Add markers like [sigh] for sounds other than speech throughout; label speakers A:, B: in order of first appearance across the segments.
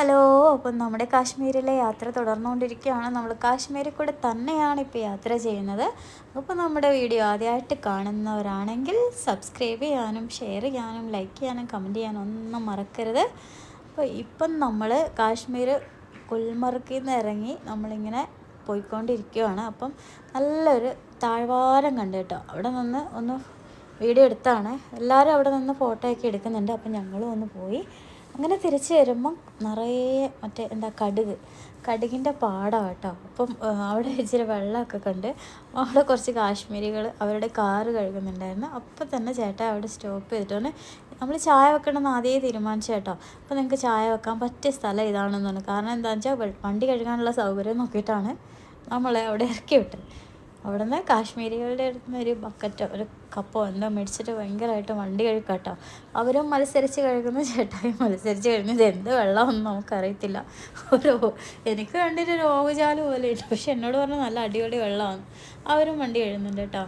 A: Hello അപ്പം നമ്മുടെ കാശ്മീരിലെ യാത്ര തുടർന്നുകൊണ്ടിരിക്കുകയാണ്. നമ്മൾ കാശ്മീരിൽ കൂടെ തന്നെയാണ് ഇപ്പോൾ യാത്ര ചെയ്യുന്നത്. അപ്പോൾ നമ്മുടെ വീഡിയോ ആദ്യമായിട്ട് കാണുന്നവരാണെങ്കിൽ സബ്സ്ക്രൈബ് ചെയ്യാനും ഷെയർ ചെയ്യാനും ലൈക്ക് ചെയ്യാനും കമന്റ് ചെയ്യാനും ഒന്നും മറക്കരുത്. അപ്പോൾ ഇപ്പം നമ്മൾ കാശ്മീർ ഗുൽമർഗിൽ നിന്ന് ഇറങ്ങി നമ്മളിങ്ങനെ പോയിക്കൊണ്ടിരിക്കുകയാണ്. അപ്പം നല്ലൊരു താഴ്വാരം കണ്ടു കേട്ടോ. അവിടെ നിന്ന് ഒന്ന് വീഡിയോ എടുത്താണ്. എല്ലാവരും അവിടെ നിന്ന് ഫോട്ടോ ഒക്കെ എടുക്കുന്നുണ്ട്. അപ്പം ഞങ്ങളും ഒന്ന് പോയി അങ്ങനെ തിരിച്ച് വരുമ്പം നിറയെ മറ്റേ എന്താ കടുക്. കടുകിന്റെ പാടാണ് കേട്ടോ അപ്പം അവിടെ ഇച്ചിരി വെള്ളമൊക്കെ കണ്ട് അവിടെ കുറച്ച് കാശ്മീരികൾ അവരുടെ കാറ് കഴുകുന്നുണ്ടായിരുന്നു. അപ്പം തന്നെ ചേട്ടൻ അവിടെ സ്റ്റോപ്പ് ചെയ്തിട്ടാണ് നമ്മൾ ചായ വെക്കണമെന്ന് ആദ്യമേ തീരുമാനിച്ചു കേട്ടോ. അപ്പോൾ നിങ്ങൾക്ക് ചായ വെക്കാൻ പറ്റിയ സ്ഥലം ഇതാണെന്ന് പറഞ്ഞു. കാരണം എന്താണെന്ന് വെച്ചാൽ വണ്ടി കഴുകാനുള്ള സൗകര്യം നോക്കിയിട്ടാണ് നമ്മളെ അവിടെ ഇറക്കി വിട്ടത്. അവിടെ നിന്ന് കാശ്മീരികളുടെ അടുത്ത് നിന്ന് ഒരു ബക്കറ്റോ ഒരു കപ്പോ എന്തോ മേടിച്ചിട്ട് ഭയങ്കരമായിട്ട് വണ്ടി കഴുക്കാട്ടോ. അവരും മത്സരിച്ച് കഴുകുന്ന ചേട്ടായി മത്സരിച്ച് കഴുകുന്നത് എന്ത് വെള്ളമൊന്നും നമുക്കറിയത്തില്ല. ഒരു എനിക്ക് കണ്ടിട്ട് ഒരു പോലെ ഉണ്ട്. പക്ഷെ എന്നോട് പറഞ്ഞാൽ നല്ല അടിപൊളി വെള്ളമാണ്. അവരും വണ്ടി കഴുകുന്നുണ്ട് കേട്ടോ.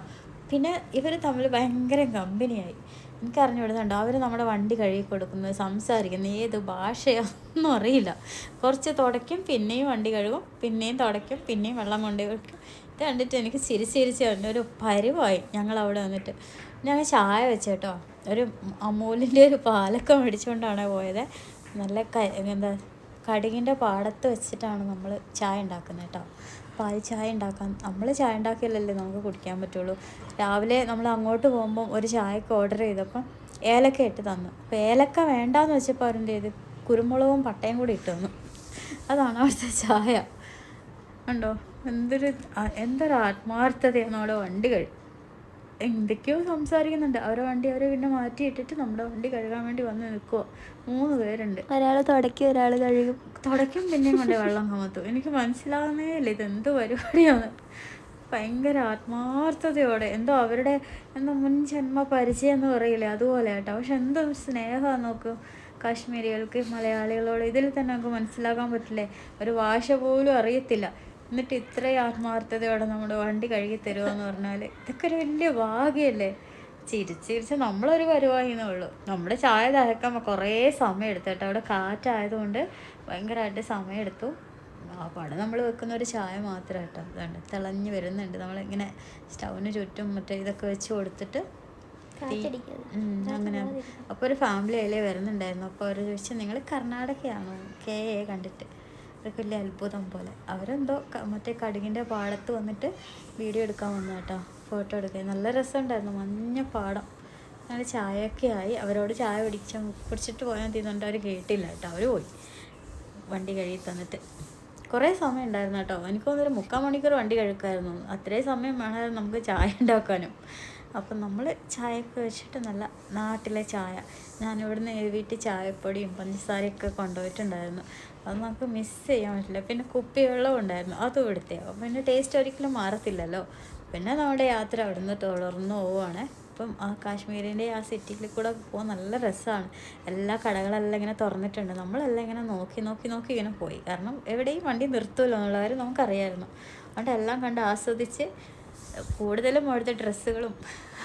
A: പിന്നെ ഇവർ തമ്മിൽ ഭയങ്കര കമ്പനിയായി എനിക്ക് അറിഞ്ഞുവിടുന്നുണ്ട് അവർ നമ്മുടെ വണ്ടി കഴുകി കൊടുക്കുന്നത് സംസാരിക്കുന്നത് ഏത് ഭാഷയൊന്നും അറിയില്ല. കുറച്ച് തുടയ്ക്കും പിന്നെയും വണ്ടി കഴുകും പിന്നെയും തുടയ്ക്കും പിന്നെയും വെള്ളം കൊണ്ടു ഇത് കണ്ടിട്ട് എനിക്ക് ചിരിച്ച് ചിരിച്ച് എന്റെ ഒരു പരിവായി ഞങ്ങൾ അവിടെ വന്നിട്ട് ഞങ്ങൾ ചായ വെച്ച് കേട്ടോ. ഒരു അമൂലിന്റെ ഒരു പാലൊക്കെ മേടിച്ചുകൊണ്ടാണ് പോയത്. നല്ല ക എന്താ കടുകിന്റെ പാടത്ത് വെച്ചിട്ടാണ് നമ്മൾ ചായ ഉണ്ടാക്കുന്നത് കേട്ടോ. പാൽ ചായ ഉണ്ടാക്കാൻ നമ്മൾ ചായ ഉണ്ടാക്കിയല്ലേ നമുക്ക് കുടിക്കാൻ പറ്റുള്ളൂ. രാവിലെ നമ്മൾ അങ്ങോട്ട് പോകുമ്പം ഒരു ചായക്ക് ഓർഡർ ചെയ്തപ്പം ഏലക്ക ഇട്ട് തന്നു. അപ്പോൾ ഏലക്ക വേണ്ടാന്ന് വെച്ചപ്പോൾ അവരെന്ത് ചെയ്ത്? കുരുമുളകും പട്ടയും കൂടി ഇട്ട് തന്നു. അതാണ് അവിടുത്തെ ചായ. ഉണ്ടോ എന്തൊരു എന്തൊരു ആത്മാർത്ഥതയാണ് നമ്മുടെ വണ്ടി കഴി എന്തൊക്കെയോ സംസാരിക്കുന്നുണ്ട്. അവരെ വണ്ടി അവരെ പിന്നെ മാറ്റിയിട്ടിട്ട് നമ്മുടെ വണ്ടി കഴുകാൻ വേണ്ടി വന്ന് നിൽക്കുവോ മൂന്ന് പേരുണ്ട്.
B: ഒരാൾ തുടക്കി ഒരാൾ കഴുകും.
A: തുടക്കും പിന്നെയും കൊണ്ട് വെള്ളം കമത്തും. എനിക്ക് മനസ്സിലാകുന്നേ ഇല്ല ഇത് എന്ത് പരിപാടിയാണ്. ഭയങ്കര ആത്മാർത്ഥതയോടെ എന്തോ അവരുടെ എന്തോ മുൻ ജന്മ പരിചയം എന്ന് പറയില്ലേ അതുപോലെ കേട്ടോ. പക്ഷെ എന്തോ സ്നേഹമാണ് നോക്കൂ. കാശ്മീരികൾക്ക് മലയാളികളോട് ഇതിൽ തന്നെ നമുക്ക് മനസ്സിലാക്കാൻ പറ്റില്ലേ? ഒരു ഭാഷ പോലും അറിയത്തില്ല. എന്നിട്ട് ഇത്രയും ആത്മാർത്ഥതയോടെ നമ്മുടെ വണ്ടി കഴുകി തരുമെന്ന് പറഞ്ഞാൽ ഇതൊക്കെ ഒരു വലിയ ഭാഗ്യമല്ലേ ചിരിച്ച് ചിരിച്ച് നമ്മളൊരു പരിപാടിയെന്നേ ഉള്ളൂ. നമ്മുടെ ചായ തഹക്കാൻ കുറേ സമയം എടുത്തു കേട്ടോ. അവിടെ കാറ്റായതുകൊണ്ട് ഭയങ്കരമായിട്ട് സമയം എടുത്തു. ആ പടം നമ്മൾ വെക്കുന്ന ഒരു ചായ മാത്രം കേട്ടോ. അതുകൊണ്ട് തിളഞ്ഞ് വരുന്നുണ്ട്. നമ്മളിങ്ങനെ സ്റ്റൗവിന് ചുറ്റും മറ്റേ ഇതൊക്കെ വെച്ച് കൊടുത്തിട്ട്. അങ്ങനെ അപ്പോൾ ഒരു ഫാമിലി അതിലേ വരുന്നുണ്ടായിരുന്നു. അപ്പോൾ അവർ ചോദിച്ചു നിങ്ങൾ കർണാടകയാണോ? കെ എ കണ്ടിട്ട്. അവർക്ക് വലിയ അത്ഭുതം പോലെ. അവരെന്തോ മറ്റേ കടുകിന്റെ പാടത്ത് വന്നിട്ട് വീഡിയോ എടുക്കാൻ വന്നു കേട്ടോ. ഫോട്ടോ എടുക്കാൻ. നല്ല രസമുണ്ടായിരുന്നു. മഞ്ഞ പാടം. ഞങ്ങൾ ചായയൊക്കെ ആയി. അവരോട് ചായ പിടിച്ച കുടിച്ചിട്ട് പോയാൽ തീരുന്നുണ്ട് അവർ കേട്ടില്ല കേട്ടോ. അവർ പോയി. വണ്ടി കഴുകി തന്നിട്ട്. കുറേ സമയം ഉണ്ടായിരുന്നു കേട്ടോ. എനിക്ക് തോന്നുന്നൊരു മുക്കാൽ മണിക്കൂർ വണ്ടി കഴുക്കായിരുന്നു. അത്രയും സമയം വേണമായിരുന്നു നമുക്ക് ചായ ഉണ്ടാക്കാനും. അപ്പം നമ്മൾ ചായയൊക്കെ വെച്ചിട്ട് നല്ല നാട്ടിലെ ചായ. ഞാനിവിടുന്ന് എഴുതിയിട്ട് ചായപ്പൊടിയും പഞ്ചസാരയൊക്കെ കൊണ്ടുപോയിട്ടുണ്ടായിരുന്നു. അത് നമുക്ക് മിസ് ചെയ്യാൻ പറ്റില്ല. പിന്നെ കുപ്പിവെള്ളം ഉണ്ടായിരുന്നു. അതും എടുത്തേ. അപ്പം പിന്നെ ടേസ്റ്റ് ഒരിക്കലും മാറത്തില്ലല്ലോ. പിന്നെ നമ്മുടെ യാത്ര അവിടുന്ന് തുടർന്ന് പോവുകയാണ് ഇപ്പം ആ കാശ്മീരിന്റെ ആ സിറ്റിയിൽ കൂടെ പോകാൻ നല്ല രസമാണ് എല്ലാ കടകളെല്ലാം ഇങ്ങനെ തുറന്നിട്ടുണ്ട്. നമ്മളെല്ലാം ഇങ്ങനെ നോക്കി നോക്കി നോക്കി ഇങ്ങനെ പോയി. കാരണം എവിടെയും വണ്ടി നിർത്തുമല്ലോ എന്നുള്ള കാര്യം നമുക്കറിയായിരുന്നു. അതുകൊണ്ട് എല്ലാം കണ്ട് ആസ്വദിച്ച് കൂടുതലും അവിടുത്തെ ഡ്രസ്സുകളും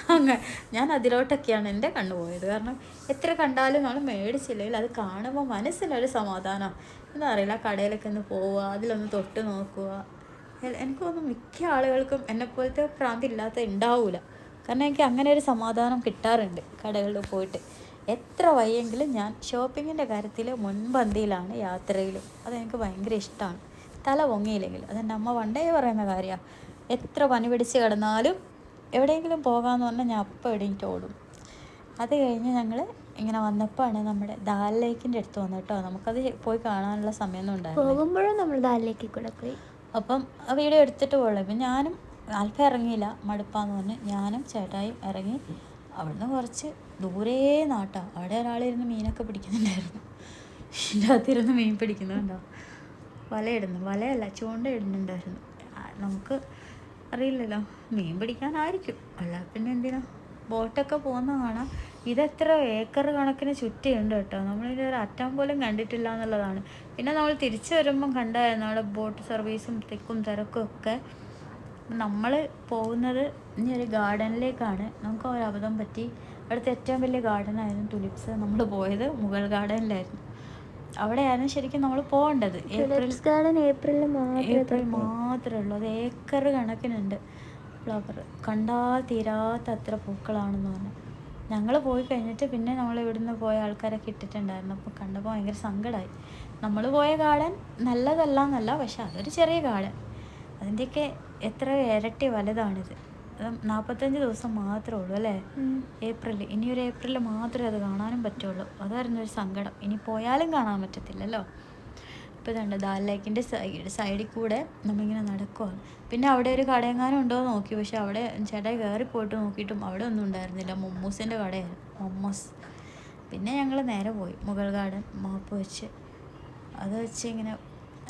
A: അങ്ങനെ ഞാൻ അതിലോട്ടൊക്കെയാണ് എന്റെ കണ്ണു പോയത്. കാരണം എത്ര കണ്ടാലും നമ്മൾ മേടിച്ചില്ലെങ്കിൽ അത് കാണുമ്പോൾ മനസ്സിലൊരു സമാധാനം. എന്താ അറിയില്ല കടയിലൊക്കെ ഒന്ന് പോവുക അതിലൊന്ന് തൊട്ട് നോക്കുക. എനിക്ക് തോന്നുന്നു മിക്ക ആളുകൾക്കും എന്നെപ്പോലത്തെ ഭ്രാന്തി ഇല്ലാത്ത ഉണ്ടാവില്ല കാരണം എനിക്ക് അങ്ങനെ ഒരു സമാധാനം കിട്ടാറുണ്ട് കടകളിൽ പോയിട്ട്. എത്ര വയ്യെങ്കിലും ഞാൻ ഷോപ്പിങ്ങിന്റെ കാര്യത്തിൽ മുൻപന്തിയിലാണ് യാത്രയിലും. അതെനിക്ക് ഭയങ്കര ഇഷ്ടമാണ്. തല പൊങ്ങിയില്ലെങ്കിൽ. അതെന്റെ അമ്മ വണ്ടേ പറയുന്ന കാര്യമാണ്. എത്ര പനി പിടിച്ച് കിടന്നാലും എവിടെയെങ്കിലും പോകാമെന്ന് പറഞ്ഞാൽ ഞാൻ അപ്പം എവിടെയെങ്കിലും ഓടും. അത് കഴിഞ്ഞ് ഞങ്ങൾ ഇങ്ങനെ വന്നപ്പോഴാണ് നമ്മുടെ ദാൽ ലേക്കിന്റെ അടുത്ത് വന്നു കേട്ടോ. നമുക്കത് പോയി കാണാനുള്ള സമയമൊന്നും ഉണ്ടായിരുന്നു
B: പോകുമ്പോഴും നമ്മൾ ലേക്ക് കൂടെ പോയി.
A: അപ്പം ആ വീഡിയോ എടുത്തിട്ട് പോകണം ഇപ്പം ഞാനും അല്പം ഇറങ്ങിയില്ല. മടുപ്പാന്ന് പറഞ്ഞ് ഞാനും ചേട്ടായും ഇറങ്ങി അവിടുന്ന് കുറച്ച് ദൂരേ നാട്ടാ. അവിടെ ഒരാളിരുന്ന് മീനൊക്കെ പിടിക്കുന്നുണ്ടായിരുന്നു. എന്റെ അകത്തിരുന്ന് മീൻ പിടിക്കുന്നുണ്ടോ? വലയിടുന്നു. വലയല്ല ചൂണ്ട ഇടുന്നുണ്ടായിരുന്നു. നമുക്ക് അറിയില്ലല്ലോ. മീൻ പിടിക്കാനായിരിക്കും. അല്ല പിന്നെ എന്തിനാ? ബോട്ടൊക്കെ പോകുന്ന കാണാം. ഇതെത്ര ഏക്കർ കണക്കിന് ചുറ്റിയുണ്ട് കേട്ടോ. നമ്മളിതിന്റെ ഒരു അറ്റം പോലും കണ്ടിട്ടില്ല എന്നുള്ളതാണ്. പിന്നെ നമ്മൾ തിരിച്ചു വരുമ്പം കണ്ടായിരുന്നു അവിടെ ബോട്ട് സർവീസും തിക്കും തിരക്കും ഒക്കെ നമ്മൾ പോകുന്നത് ഇനി ഒരു ഗാർഡനിലേക്കാണ് നമുക്ക് ഒരു അബദ്ധം പറ്റി. അവിടുത്തെ ഏറ്റവും വലിയ ഗാർഡനായിരുന്നു തുലിപ്സ് നമ്മൾ പോയത് മുഗൾ ഗാർഡനിലായിരുന്നു അവിടെയായിരുന്നു ശരിക്കും നമ്മൾ പോകേണ്ടത്. ഏപ്രിൽ
B: ഗാർഡൻ ഏപ്രിലിൽ മാത്രമേ
A: ഏപ്രിൽ മാത്രമേ ഉള്ളൂ. അത് ഏക്കർ കണക്കിനുണ്ട്. ഫ്ലവർ കണ്ടാൽ തീരാത്ത അത്ര പൂക്കളാണെന്ന് പറഞ്ഞു. ഞങ്ങൾ പോയി കഴിഞ്ഞിട്ട് പിന്നെ നമ്മൾ ഇവിടുന്ന് പോയ ആൾക്കാരൊക്കെ ഇട്ടിട്ടുണ്ടായിരുന്നു അപ്പോൾ കണ്ടപ്പോൾ ഭയങ്കര സങ്കടമായി. നമ്മൾ പോയ ഗാർഡൻ നല്ലതല്ല എന്നല്ല പക്ഷെ അതൊരു ചെറിയ ഗാർഡൻ അതിന്റെയൊക്കെ എത്ര ഇരട്ടി വലുതാണിത്. നാൽപ്പത്തഞ്ച് ദിവസം മാത്രമേ ഉള്ളൂ അല്ലേ? ഏപ്രിൽ ഇനി ഒരു ഏപ്രിൽ മാത്രമേ അത് കാണാനും പറ്റുള്ളൂ. അതായിരുന്നു ഒരു സങ്കടം. ഇനി പോയാലും കാണാൻ പറ്റത്തില്ലല്ലോ. ഇപ്പോൾ ഇതുണ്ട്. ദാൽ ലേക്കിന്റെ സൈഡ് സൈഡിൽ കൂടെ നമ്മളിങ്ങനെ നടക്കുവാണ്. പിന്നെ അവിടെ ഒരു കടയെങ്ങാനും ഉണ്ടോ എന്ന് നോക്കി. പക്ഷെ അവിടെ ചേട്ടൻ കയറി പോയിട്ട് നോക്കിയിട്ടും അവിടെ ഒന്നും ഉണ്ടായിരുന്നില്ല. മൊമ്മൂസിന്റെ കടയായിരുന്നു. മൊമ്മോസ്. പിന്നെ ഞങ്ങൾ നേരെ പോയി. മുഗൾ ഗാർഡൻ മാപ്പ് വെച്ച്. അത് വെച്ച് ഇങ്ങനെ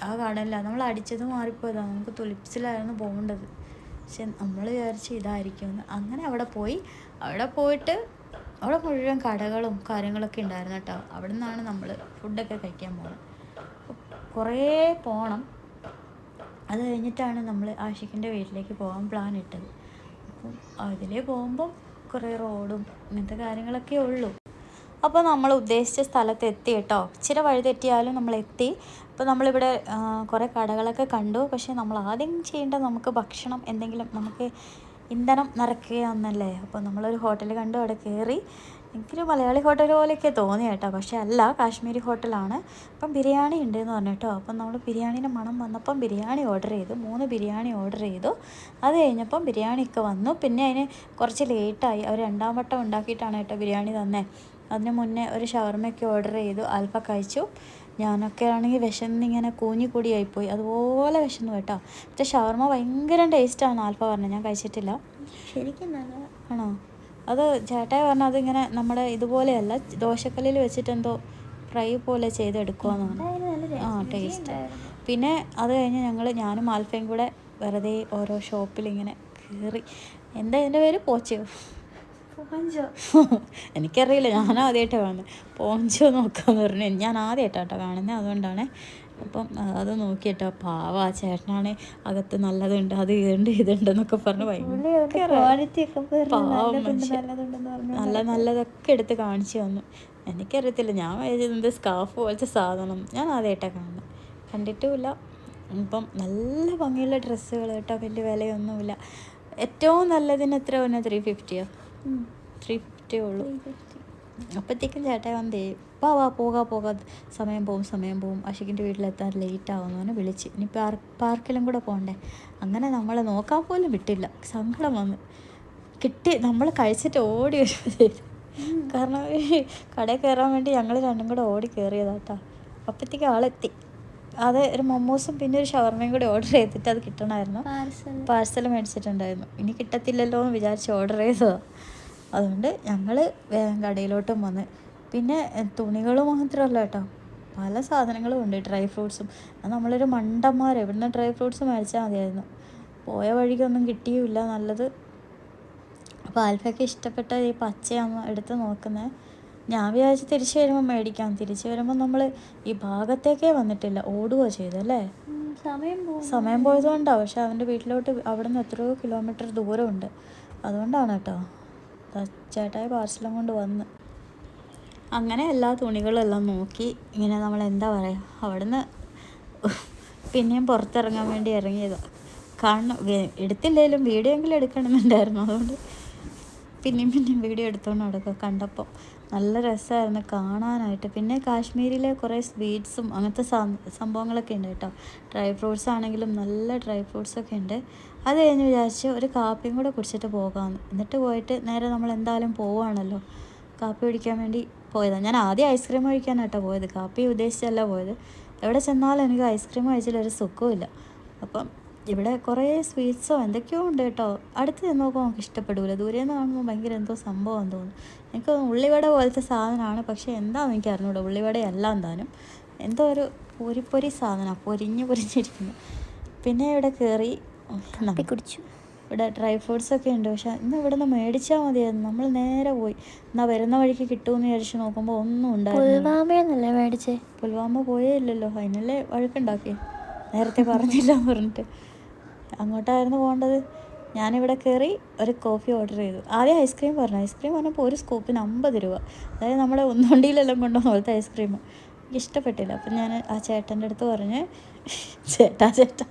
A: ആ ഗാർഡനിലാണ് നമ്മൾ അടിച്ചത് മാറിപ്പോയതാണ് നമുക്ക് തുലിപ്സിലായിരുന്നു പോകേണ്ടത്. പക്ഷെ നമ്മൾ വിചാരിച്ച് ഇതായിരിക്കുമെന്ന്. അങ്ങനെ അവിടെ പോയി. അവിടെ പോയിട്ട് അവിടെ മുഴുവൻ കടകളും കാര്യങ്ങളൊക്കെ ഉണ്ടായിരുന്നു കേട്ടോ. അവിടെ നിന്നാണ് നമ്മൾ ഫുഡൊക്കെ കഴിക്കാൻ പോകുന്നത് കുറേ പോകണം അത് കഴിഞ്ഞിട്ടാണ് നമ്മൾ ആഷിഖിന്റെ വീട്ടിലേക്ക് പോകാൻ പ്ലാൻ ഇട്ടത്. അപ്പം അതിലേ പോകുമ്പം കുറേ റോഡും ഇങ്ങനത്തെ കാര്യങ്ങളൊക്കെ ഉള്ളൂ. അപ്പോൾ നമ്മൾ ഉദ്ദേശിച്ച സ്ഥലത്ത് എത്തി കേട്ടോ. ഇച്ചിരി വഴി തെറ്റിയാലും നമ്മൾ എത്തി. അപ്പോൾ നമ്മളിവിടെ കുറേ കടകളൊക്കെ കണ്ടു. പക്ഷേ നമ്മൾ ആദ്യം ചെയ്യേണ്ടത് നമുക്ക് ഭക്ഷണം എന്തെങ്കിലും നമുക്ക് ഇന്ധനം നിറയ്ക്കുക എന്നല്ലേ അപ്പോൾ നമ്മളൊരു ഹോട്ടൽ കണ്ടു അവിടെ കയറി. എനിക്കൊരു മലയാളി ഹോട്ടൽ പോലെയൊക്കെ തോന്നി കേട്ടോ. പക്ഷേ അല്ല കാശ്മീരി ഹോട്ടലാണ്. അപ്പം ബിരിയാണി ഉണ്ട് എന്ന് പറഞ്ഞു കേട്ടോ. അപ്പം നമ്മൾ ബിരിയാണീന്റെ മണം വന്നപ്പം ബിരിയാണി ഓർഡർ ചെയ്തു. മൂന്ന് ബിരിയാണി ഓർഡർ ചെയ്തു. അത് കഴിഞ്ഞപ്പം ബിരിയാണി ഒക്കെ വന്നു. പിന്നെ അതിന് കുറച്ച് ലേറ്റായി. അവർ രണ്ടാം വട്ടം ഉണ്ടാക്കിയിട്ടാണ് കേട്ടോ ബിരിയാണി തന്നെ. അതിന് മുന്നേ ഒരു ഷവർമ്മയൊക്കെ ഓർഡർ ചെയ്തു. ആൽഫ കഴിച്ചു. ഞാനൊക്കെ ആണെങ്കിൽ വിശന്നിങ്ങനെ കൂഞ്ഞി കൂഞ്ഞിക്കൂടിയായിപ്പോയി അതുപോലെ വിശന്നു കേട്ടോ. പക്ഷേ ഷവർമ്മ ഭയങ്കര ടേസ്റ്റാണ് ആൽഫ പറഞ്ഞത്. ഞാൻ കഴിച്ചിട്ടില്ല.
B: ശരിക്കും
A: ആണോ? അത് ചേട്ടായി പറഞ്ഞാൽ അതിങ്ങനെ നമ്മുടെ ഇതുപോലെയല്ല. ദോശക്കല്ലിൽ വെച്ചിട്ട് എന്തോ ഫ്രൈ പോലെ ചെയ്തെടുക്കുമെന്ന് പറഞ്ഞു ആ ടേസ്റ്റ് പിന്നെ അത് കഴിഞ്ഞ് ഞങ്ങൾ ഞാനും ആൽഫയും കൂടെ വെറുതെ ഓരോ ഷോപ്പിൽ ഇങ്ങനെ കയറി എന്താ ഇതിന്റെ പേര്? പോച്ചയോ?
B: പോഞ്ചോ [laughs]
A: എനിക്കറിയില്ല ഞാൻ ആദ്യമായിട്ടാണ് കാണുന്നത് പോഞ്ചോ നോക്കാന്ന് പറഞ്ഞു ഞാൻ ആദ്യമായിട്ടാട്ടോ കാണുന്നത് അതുകൊണ്ടാണ്. അപ്പം അത് നോക്കിയിട്ടോ പാവ ആ ചേട്ടനാണ് അകത്ത് നല്ലതുണ്ട് അത് ഇതുണ്ട് ഇതുണ്ട് എന്നൊക്കെ പറഞ്ഞ് ഭയങ്കര പാവം മനുഷ്യൻ. നല്ല നല്ലതൊക്കെ എടുത്ത് കാണിച്ചു തന്നു. എനിക്കറിയത്തില്ല ഞാൻ വിചാരിച്ചത് സ്കാഫ് പോലത്തെ സാധനം. ഞാൻ ആദ്യമായിട്ടാണ് കാണുന്നത് കണ്ടിട്ടുമില്ല. ഇപ്പം നല്ല ഭംഗിയുള്ള ഡ്രസ്സുകൾ കേട്ടോ വലിയ വിലയൊന്നുമില്ല. ഏറ്റവും നല്ലതിന് എത്ര വന്നെ ത്രീ ഫിഫ്റ്റിയോ ത്രീ ഫിഫ്റ്റി ഉള്ളൂ. അപ്പോഴത്തേക്കും ചേട്ടായി വന്നേ വാ വാ പോകാ പോകാ. സമയം പോവും സമയം പോവും. അഷിക്കിന്റെ വീട്ടിലെത്താൻ ലേറ്റ് ആവുന്നവനെ വിളിച്ച് ഇനി പാർക്ക് പാർക്കിലും കൂടെ പോകണ്ടേ അങ്ങനെ നമ്മളെ നോക്കാൻ പോലും വിട്ടില്ല. സങ്കടം വന്ന്. കിട്ടി നമ്മൾ കഴിച്ചിട്ട് ഓടി വരുന്നത് കാരണം കടയിൽ കയറാൻ വേണ്ടി ഞങ്ങൾ രണ്ടും കൂടെ ഓടി കയറിയതാട്ടാ അപ്പോഴത്തേക്കും ആളെത്തി അത് ഒരു മൊമോസും പിന്നെ ഒരു ഷവർമയും കൂടി ഓർഡർ ചെയ്തിട്ട് അത് കിട്ടണമായിരുന്നു.
B: പാർസൽ
A: മേടിച്ചിട്ടുണ്ടായിരുന്നു. ഇനി കിട്ടത്തില്ലല്ലോ എന്ന് വിചാരിച്ച് ഓർഡർ ചെയ്തതാണ് അതുകൊണ്ട് ഞങ്ങൾ വേഗം കടയിലോട്ടും വന്ന്. പിന്നെ തുണികൾ മാത്രമല്ല കേട്ടോ. പല സാധനങ്ങളും ഉണ്ട് ഡ്രൈ ഫ്രൂട്ട്സും. നമ്മളൊരു മണ്ടന്മാർ ഇവിടുന്ന് ഡ്രൈ ഫ്രൂട്ട്സ് മേടിച്ചാൽ മതിയായിരുന്നു. പോയ വഴിക്കൊന്നും കിട്ടിയുമില്ല നല്ലത്. അപ്പോൾ ആൽഫയ്ക്ക് ഇഷ്ടപ്പെട്ട ഈ പച്ചയാണ് എടുത്ത് നോക്കുന്നത് ഞാൻ വിചാരിച്ച് തിരിച്ച് വരുമ്പോൾ മേടിക്കാം. തിരിച്ച് വരുമ്പോൾ നമ്മൾ ഈ ഭാഗത്തേക്കേ വന്നിട്ടില്ല. ഓടുകയോ ചെയ്തല്ലേ
B: സമയം
A: പോയതുകൊണ്ടാണ് പക്ഷെ അവന്റെ വീട്ടിലോട്ട് അവിടെ നിന്ന് എത്രയോ കിലോമീറ്റർ ദൂരമുണ്ട്. അതുകൊണ്ടാണ് കേട്ടോ. ചേട്ടായി പാർസലും കൊണ്ട് വന്ന്. അങ്ങനെ എല്ലാ തുണികളെല്ലാം നോക്കി ഇങ്ങനെ നമ്മൾ എന്താ പറയുക അവിടുന്ന് പിന്നെയും പുറത്തിറങ്ങാൻ വേണ്ടി ഇറങ്ങിയതാണ് കാണണം എടുത്തില്ലെങ്കിലും വീഡിയോ എങ്കിലും എടുക്കണമെന്നുണ്ടായിരുന്നു. അതുകൊണ്ട് പിന്നെയും പിന്നെയും വീഡിയോ എടുത്തുകൊണ്ട് നടക്കുക. കണ്ടപ്പോൾ നല്ല രസമായിരുന്നു കാണാനായിട്ട്. പിന്നെ കാശ്മീരിലെ കുറേ സ്വീറ്റ്സും അങ്ങനത്തെ സംഭവങ്ങളൊക്കെ ഉണ്ട് കേട്ടോ. ഡ്രൈ ഫ്രൂട്ട്സ് ആണെങ്കിലും നല്ല ഡ്രൈ ഫ്രൂട്ട്സൊക്കെ ഉണ്ട്. അത് കഴിഞ്ഞ് വിചാരിച്ച് ഒരു കാപ്പിയും കൂടെ കുടിച്ചിട്ട് പോകാമെന്ന് എന്നിട്ട് പോയിട്ട് നേരെ നമ്മൾ എന്തായാലും പോവുകയാണല്ലോ കാപ്പി കുടിക്കാൻ വേണ്ടി പോയതാണ് ഞാൻ ആദ്യം ഐസ്ക്രീം കഴിക്കാനാട്ടോ പോയത്. കാപ്പി ഉദ്ദേശിച്ചല്ല പോയത്. എവിടെ ചെന്നാലും എനിക്ക് ഐസ്ക്രീം കഴിച്ചാലൊരു സുഖമില്ല അപ്പം ഇവിടെ കുറേ സ്വീറ്റ്സോ എന്തൊക്കെയോ ഉണ്ട് കേട്ടോ. അടുത്ത് ചെന്ന് നോക്കുമ്പോൾ നമുക്ക് ഇഷ്ടപ്പെടില്ല ദൂരെ നിന്ന് കാണുമ്പോൾ ഭയങ്കര എന്തോ സംഭവം തോന്നും. എനിക്ക് ഉള്ളിവട പോലത്തെ സാധനമാണ്. പക്ഷേ എന്താണെന്ന് എനിക്ക് അറിഞ്ഞൂടാ. എല്ലാം എന്താനും എന്തോ ഒരു പൊരിപ്പൊരി സാധനമാണ് പൊരിഞ്ഞ് പൊരിഞ്ഞിരിക്കുന്നു. പിന്നെ ഇവിടെ കയറി
B: കുടിച്ചു.
A: ഇവിടെ ഡ്രൈ ഫ്രൂട്ട്സ് ഒക്കെ ഉണ്ട്. പക്ഷെ ഇന്ന് ഇവിടെ നിന്ന് മേടിച്ചാൽ മതിയായിരുന്നു. നമ്മൾ നേരെ പോയി. എന്നാൽ വരുന്ന വഴിക്ക് കിട്ടുമെന്ന് വിചാരിച്ച് നോക്കുമ്പോൾ ഒന്നും
B: ഉണ്ടായിരുന്നു മേടിച്ചേ?
A: പുൽവാമ പോയേ ഇല്ലല്ലോ. അതിനല്ലേ വഴക്കുണ്ടാക്കി നേരത്തെ പറഞ്ഞില്ല പറഞ്ഞിട്ട്. അങ്ങോട്ടായിരുന്നു പോകേണ്ടത്. ഞാനിവിടെ കയറി ഒരു കോഫി ഓർഡർ ചെയ്തു. ആദ്യം ഐസ്ക്രീം പറഞ്ഞു. ഐസ്ക്രീം പറഞ്ഞപ്പോൾ ഒരു സ്കൂപ്പിന് അമ്പത് രൂപ. അതായത് നമ്മുടെ ഒന്നുവണ്ടിയിലെല്ലാം കൊണ്ടുവന്ന പോലത്തെ ഐസ്ക്രീം എനിക്ക് ഇഷ്ടപ്പെട്ടില്ല. അപ്പം ഞാൻ ആ ചേട്ടന്റെ അടുത്ത് പറഞ്ഞ് ചേട്ടാ ചേട്ടാ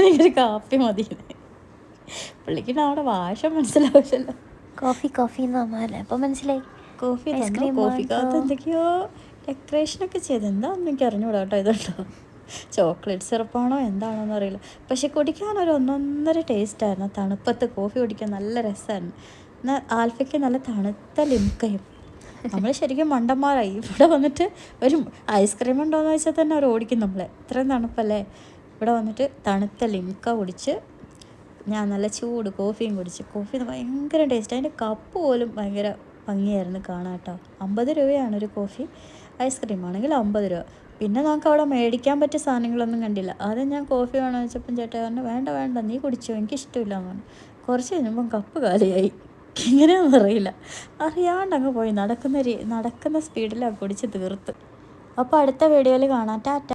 A: എനിക്കൊരു കാപ്പി മതി പുള്ളിക്ക് അവിടെ ഭാഷ മനസ്സിലാവില്ലല്ലോ.
B: കോഫി കോഫി എന്നാമല്ലേ അപ്പം മനസ്സിലായി.
A: കോഫി
B: ഐസ്ക്രീം
A: കോഫിക്കകത്ത്
B: മാത്രം.
A: എന്തൊക്കെയോ ഡെക്കറേഷനൊക്കെ ചെയ്ത്. എന്താ എനിക്ക് അറിഞ്ഞുകൂടാ കേട്ടോ ഇതുണ്ടോ? ചോക്ലേറ്റ് സിറപ്പാണോ എന്താണോന്ന് അറിയില്ല. പക്ഷെ കുടിക്കാൻ ഒരു ഒന്നൊന്നര ടേസ്റ്റായിരുന്നു. തണുപ്പത്ത് കോഫി കുടിക്കാൻ നല്ല രസമായിരുന്നു. എന്നാൽ ആൽഫയ്ക്ക് നല്ല തണുത്ത ലിംക്കയും നമ്മൾ ശരിക്കും മണ്ടന്മാരായി. ഇവിടെ വന്നിട്ട് ഒരു ഐസ്ക്രീം ഉണ്ടോയെന്ന് വെച്ചാൽ തന്നെ അവർ ഓടിക്കും നമ്മളെ. ഇത്രയും തണുപ്പല്ലേ? ഇവിടെ വന്നിട്ട് തണുത്ത ലിംക്ക കുടിച്ച് ഞാൻ നല്ല ചൂട് കോഫിയും കുടിച്ച്. കോഫി ഭയങ്കര ടേസ്റ്റ്. അതിന്റെ കപ്പ് പോലും ഭയങ്കര ഭംഗിയായിരുന്നു കാണാം കേട്ടോ അമ്പത് രൂപയാണ് ഒരു കോഫി. ഐസ്ക്രീം ആണെങ്കിൽ അമ്പത് രൂപ. പിന്നെ നമുക്ക് അവിടെ മേടിക്കാൻ പറ്റിയ സാധനങ്ങളൊന്നും കണ്ടില്ല. ആദ്യം ഞാൻ കോഫി വേണമെന്ന് വെച്ചപ്പം ചേട്ടാ പറഞ്ഞു വേണ്ട വേണ്ട നീ കുടിച്ചോ എനിക്ക് ഇഷ്ടമില്ല എന്ന് പറഞ്ഞു. കുറച്ച് കഴിഞ്ഞപ്പം കപ്പ് കാലിയായി. എങ്ങനെയാണെന്ന് അറിയില്ല. അറിയാണ്ട് അങ്ങ് പോയി. നടക്കുന്ന നടക്കുന്ന സ്പീഡിലാണ് കുടിച്ച് തീർത്ത്. അപ്പോൾ അടുത്ത വീഡിയോയിൽ കാണാം. ടാറ്റ.